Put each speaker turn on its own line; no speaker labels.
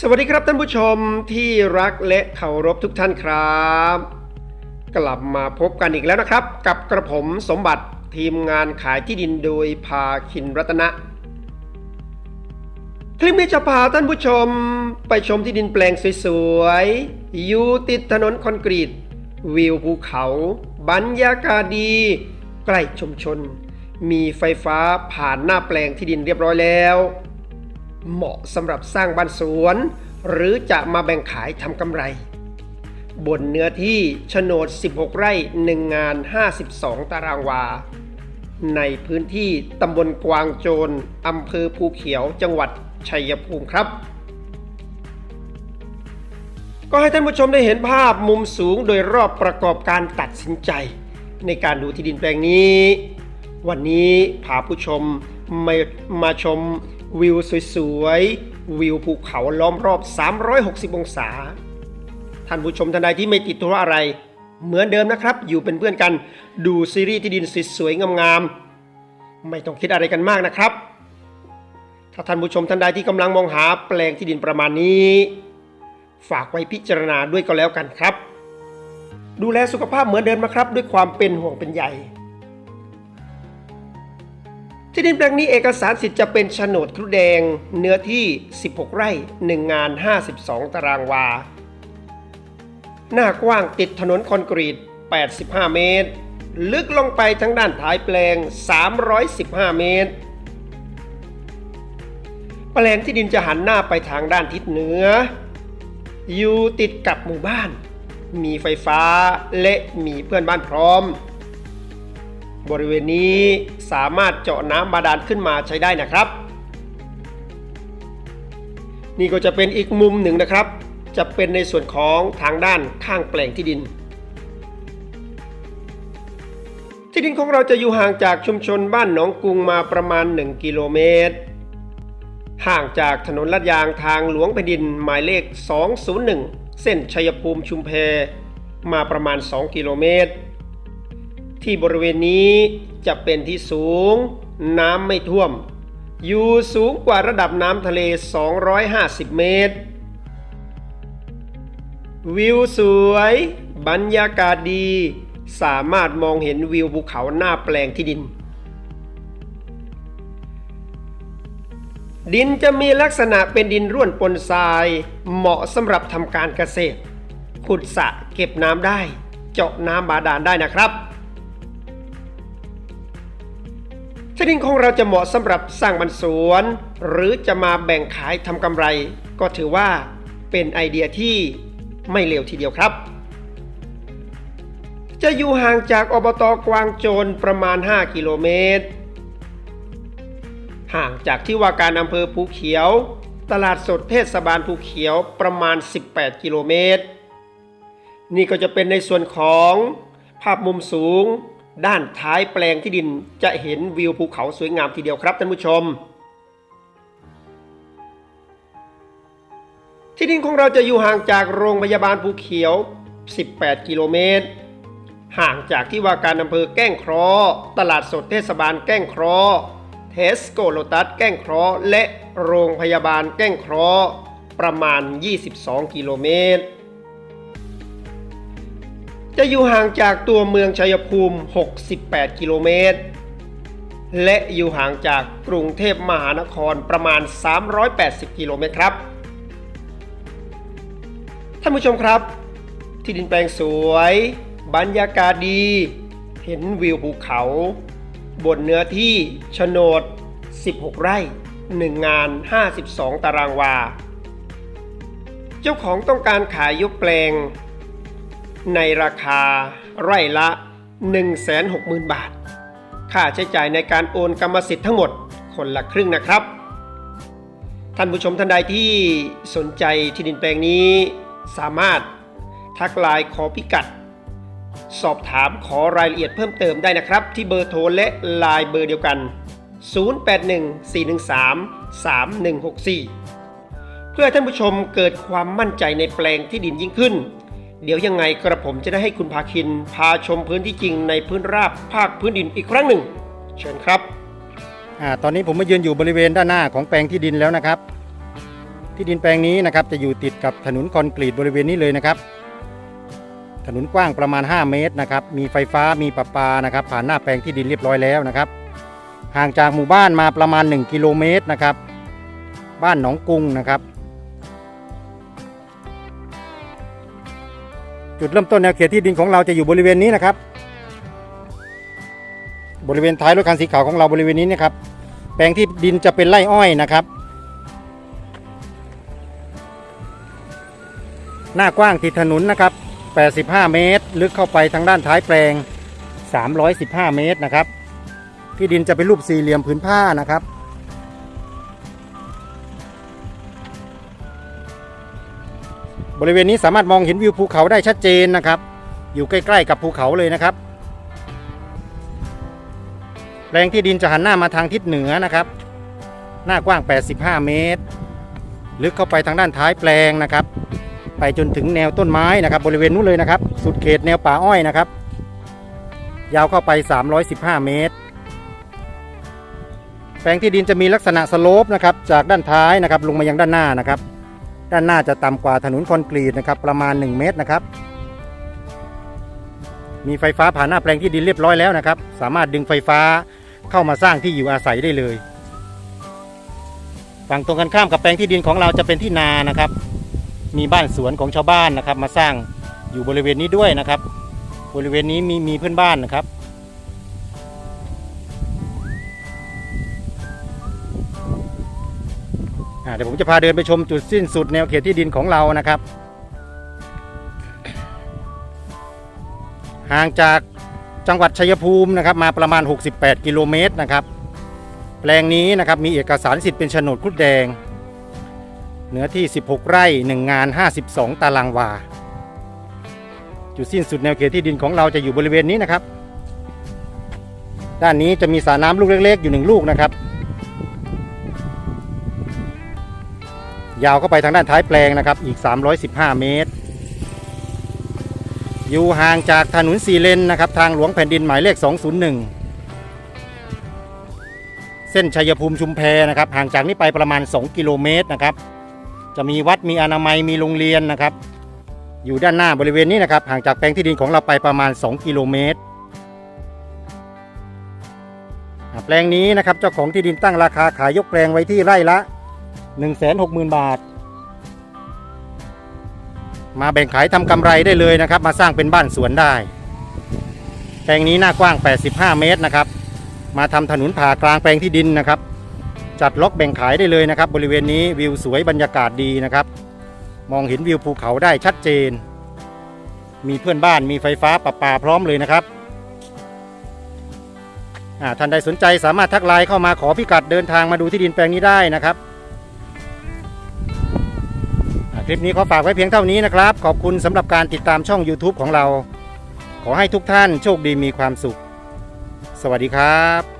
สวัสดีครับท่านผู้ชมที่รักและเคารพทุกท่านครับ กลับมาพบกันอีกแล้วนะครับ กับกระผมสมบัติทีมงานขายที่ดินโดยพาคินรัตนะ คลิปนี้จะพาท่านผู้ชมไปชมที่ดินแปลงสวยๆ อยู่ติดถนนคอนกรีต วิวภูเขา บรรยากาศดี ใกล้ชุมชน มีไฟฟ้าผ่านหน้าแปลงที่ดินเรียบร้อยแล้ว เหมาะสำหรับสร้างบ้านสวน หรือจะมาแบ่งขายทำกำไร บนเนื้อที่โฉนด 16 ไร่ 1 งาน 52 ตารางวา ในพื้นที่ตำบลกวางโจรอำเภอภูเขียวจังหวัดชัยภูมิครับก็ให้ท่านผู้ชมได้เห็นภาพมุมสูงโดยรอบประกอบการตัดสินใจ ในการดูที่ดินแปลงนี้ วันนี้พาผู้ชมมามาชม วิวสวยๆ วิวภูเขาล้อมรอบ 360 องศา ท่านผู้ชมท่านใดที่ไม่ติดธุระอะไร เหมือนเดิมนะครับ อยู่เป็นเพื่อนกัน ดูซีรีส์ที่ดินสวยๆงามๆ ไม่ต้องคิดอะไรกันมากนะครับ ถ้าท่านผู้ชมท่านใดที่กำลังมองหาแปลงที่ดินประมาณนี้ ฝากไว้พิจารณาด้วยก็แล้วกันครับ ดูแลสุขภาพเหมือนเดิมนะครับ ด้วยความเป็นห่วงเป็นใย ที่ดินแปลงนี้เอกสารสิทธิ์จะเป็นโฉนดครุแดง เนื้อที่ 16 ไร่ 1 งาน 52 ตารางวา หน้ากว้างติดถนนคอนกรีต 85 เมตร ลึกลงไปทั้งด้านท้ายแปลง 315 เมตร แปลงที่ดินจะหันหน้าไปทางด้านทิศเหนือ อยู่ติดกับหมู่บ้าน มีไฟฟ้าและมีเพื่อนบ้านพร้อม บริเวณนี้สามารถเจาะน้ำบาดาลขึ้นมาใช้ได้นะครับ นี่ก็จะเป็นอีกมุมหนึ่งนะครับ จะเป็นในส่วนของทางด้านข้างแปลงที่ดิน ที่ดินของเราจะอยู่ห่างจากชุมชนบ้านหนองกรุงมาประมาณ 1 กิโลเมตร ห่างจากถนนลาดยางทางหลวงแผ่นดินหมายเลข 201 เส้นชัยภูมิชุมแพมาประมาณ 2 กิโลเมตร ที่บริเวณนี้จะเป็นที่สูง น้ำไม่ท่วม อยู่สูงกว่าระดับน้ำทะเล 250 เมตร วิวสวย บรรยากาศดี สามารถมองเห็นวิวภูเขาหน้าแปลงที่ดิน ดินจะมีลักษณะเป็นดินร่วนปนทราย เหมาะสำหรับทำการเกษตร ขุดสระเก็บน้ำได้ เจาะน้ำบาดาลได้นะครับ ที่ดินของเราจะเหมาะสำหรับสร้างบ้านสวน หรือจะมาแบ่งขายทำกำไร ก็ถือว่าเป็นไอเดียที่ไม่เลวทีเดียวครับ จะอยู่ห่างจากอบตกวางโจรประมาณ 5 กิโลเมตร ห่างจากที่ว่าการอำเภอภูเขียว ตลาดสดเทศบาลภูเขียวประมาณ 18 กิโลเมตร นี่ก็จะเป็นในส่วนของภาพมุมสูง ด้านท้ายแปลงที่ดินจะเห็นวิวภูเขาสวยงามทีเดียวครับท่านผู้ชม ที่ดินของเราจะอยู่ห่างจากโรงพยาบาลภูเขียว 18 กิโลเมตร ห่างจากที่ว่าการอำเภอแก้งคราะห์ตลาดสดเทศบาลแก้งคราะห์เทสโกโลตัสแก้งคราะห์และโรงพยาบาลแก้งคราะห์ประมาณ 22 กิโลเมตร จะอยู่ห่างจากตัวเมืองชัยภูมิ 68 กิโลเมตร และอยู่ห่างจากกรุงเทพมหานครประมาณ 380 กิโลเมตรครับ ท่านผู้ชมครับ ที่ดินแปลงสวย บรรยากาศดี เห็นวิวภูเขา บนเนื้อที่โฉนด 16 ไร่ 1 งาน 52 ตารางวา เจ้าของต้องการขายยกแปลง ในราคาไร่ละ 160,000 บาท ค่าใช้จ่ายในการโอนกรรมสิทธิ์ทั้งหมดคนละครึ่งนะครับ ท่านผู้ชมท่านใดที่สนใจที่ดินแปลงนี้ สามารถทักไลน์ขอพิกัด สอบถามขอรายละเอียดเพิ่มเติมได้นะครับ ที่เบอร์โทรและไลน์เบอร์เดียวกัน 0814133164 เพื่อท่านผู้ชมเกิดความมั่นใจในแปลงที่ดินยิ่งขึ้น เดี๋ยวยังไงกระผมจะได้ให้คุณพาคิน พาชมพื้นที่จริงในพื้นราบภาคพื้นดินอีกครั้งหนึ่ง เชิญครับ
อาตอนนี้ผมมายืนอยู่บริเวณด้านหน้าของแปลงที่ดินแล้วนะครับ ที่ดินแปลงนี้นะครับจะอยู่ติดกับถนนคอนกรีตบริเวณนี้เลยนะครับ ถนนกว้างประมาณ 5 เมตรนะครับ มีไฟฟ้ามีประปานะครับ ผ่านหน้าแปลงที่ดินเรียบร้อยแล้วนะครับ ห่างจากหมู่บ้านมาประมาณ 1 กิโลเมตรนะครับ บ้านหนองกุงนะครับ จุดเริ่มต้นแนวเขตที่ดินของเราจะอยู่บริเวณนี้นะครับ บริเวณท้ายรถคันสีขาวของเราบริเวณนี้นะครับ แปลงที่ดินจะเป็นไร่อ้อยนะครับ หน้ากว้างติดถนนนะครับ 85 เมตร ลึกเข้าไปทางด้านท้ายแปลง 315 เมตรนะครับ ที่ดินจะเป็นรูปสี่เหลี่ยมผืนผ้านะครับ บริเวณนี้สามารถมองเห็นวิวภูเขาได้ชัดเจนนะครับ อยู่ใกล้ๆกับภูเขาเลยนะครับแปลงที่ดินจะหันหน้ามาทางทิศเหนือนะครับ หน้ากว้าง 85 เมตร ลึกเข้าไปทางด้านท้ายแปลงนะครับ ไปจนถึงแนวต้นไม้นะครับ บริเวณนู้นเลยนะครับ สุดเขตแนวป่าอ้อยนะครับ ยาวเข้าไป 315 เมตร แปลงที่ดินจะมีลักษณะสโลปนะครับ จากด้านท้ายนะครับ ลงมายังด้านหน้านะครับ ด้านหน้าจะต่ำกว่าถนนคอนกรีตนะครับประมาณ 1 เมตรนะครับ มีไฟฟ้าผ่านหน้าแปลงที่ดินเรียบร้อยแล้วนะครับ สามารถดึงไฟฟ้าเข้ามาสร้างที่อยู่อาศัยได้เลย ฝั่งตรงกันข้ามกับแปลงที่ดินของเราจะเป็นที่นานะครับ มีบ้านสวนของชาวบ้านนะครับ มาสร้างอยู่บริเวณนี้ด้วยนะครับ บริเวณนี้มีมีเพื่อนบ้านนะครับ เดี๋ยวผมจะพาเดินไปชมจุดสิ้นสุดแนวเขตที่ดินของเรานะครับ ห่างจากจังหวัดชัยภูมินะครับมาประมาณ 68 กิโลเมตรนะครับ แปลงนี้นะครับมีเอกสารสิทธิ์เป็นโฉนดครุฑแดง เนื้อที่ 16 ไร่ 1 งาน 52 ตารางวา จุดสิ้นสุดแนวเขตที่ดินของเราจะอยู่บริเวณนี้นะครับ ด้านนี้จะมีสระน้ำลูกเล็ก ๆ อยู่หนึ่งลูกนะครับ ยาวเข้าไปทางด้านท้ายแปลงนะครับอีก 315 เมตร อยู่ห่างจากถนนสีเลนนะครับทางหลวงแผ่นดินหมายเลข 201 เส้นชัยภูมิชุมแพนะครับห่างจากนี้ไปประมาณ 2 กิโลเมตรนะครับจะมีวัดมีอนามัยมีโรงเรียนนะครับ อยู่ด้านหน้าบริเวณนี้นะครับห่างจากแปลงที่ดินของเราไปประมาณ 2 กิโลเมตรแปลงนี้นะครับเจ้าของที่ดินตั้งราคาขายยกแปลงไว้ที่ไร่ละ 160,000 บาท มาแบ่งขายทำกำไรได้เลยนะครับ มาสร้างเป็นบ้านสวนได้ แปลงนี้หน้ากว้าง 85 เมตรนะครับ มาทำถนนผ่ากลางแปลงที่ดินนะครับ จัดล็อกแบ่งขายได้เลยนะครับ บริเวณนี้วิวสวยบรรยากาศดีนะครับ มองเห็นวิวภูเขาได้ชัดเจน มีเพื่อนบ้านมีไฟฟ้าประปาพร้อมเลยนะครับอ่าท่านใดสนใจสามารถทักไลน์เข้ามาขอพิกัดเดินทางมาดูที่ดินแปลงนี้ได้นะครับ คลิปนี้ขอฝากไว้เพียงเท่านี้นะครับ ขอบคุณสำหรับการติดตามช่อง YouTube ของเรา ขอให้ทุกท่านโชคดีมีความสุข สวัสดีครับ